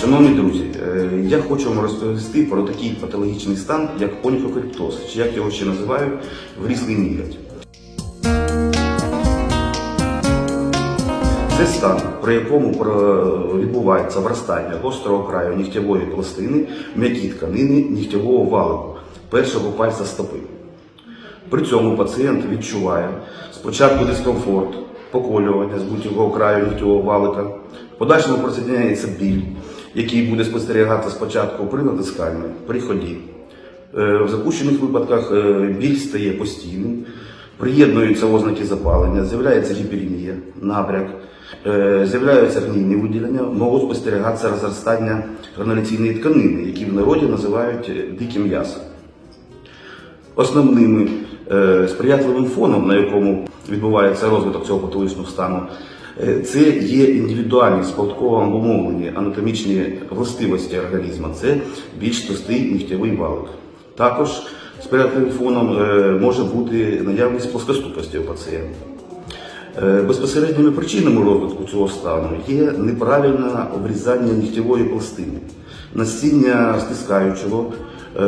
Шановні друзі, е, я хочу вам розповісти про такий патологічний стан, як оніхокриптоз, чи як його ще називають врізлий ніготь. Це стан, при якому відбувається вростання гострого краю нігтєвої пластини в м'якій тканини нігтєвого валику першого пальця стопи. При цьому пацієнт відчуває спочатку дискомфорт, поколювання з будь-якого краю нігтєвого валика, подальшому присоединяється біль, який буде спостерігатися спочатку при натисканні, при ході. Е, В запущених випадках е, біль стає постійним, приєднуються ознаки запалення, з'являється гіперемія, набряк, е, з'являються гнійні виділення, можуть спостерігатися розростання грануляційної тканини, які в народі називають е, дике м'ясо. Основним е, сприятливим фоном, на якому відбувається розвиток цього патологічного стану, це є індивідуальні спадково обумовлені анатомічні властивості організму. Це більш товстий нігтєвий валик. Також сприятливим фоном е, може бути наявність плоскоступості у пацієнта. Е, Безпосередніми причинами розвитку цього стану є неправильне обрізання нігтєвої пластини, насіння стискаючого, е,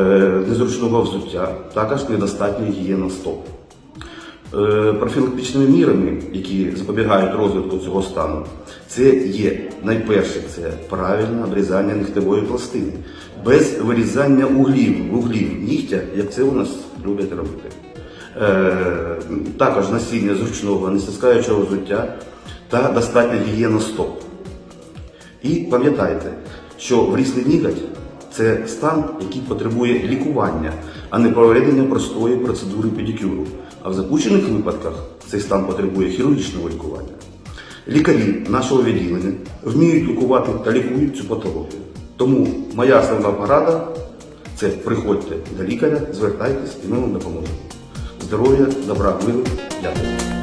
незручного взуття, також недостатня гігієна стоп. Е, Профілактичними мірами, які запобігають розвитку цього стану, це є найперше це правильне обрізання нігтевої пластини, без вирізання углів, вуглів нігтя, як це у нас люблять робити. Е, також насіння зручного, не стискаючого взуття та достатня гігієна стоп. І пам'ятайте, що вріслий ніготь це стан, який потребує лікування, а не проведення простої процедури педикюру. А в запущених випадках цей стан потребує хірургічного лікування. Лікарі нашого відділення вміють лікувати та лікують цю патологію. Тому моя основна порада це приходьте до лікаря, звертайтесь і ми вам допоможемо. Здоров'я, добра, миру, дякую.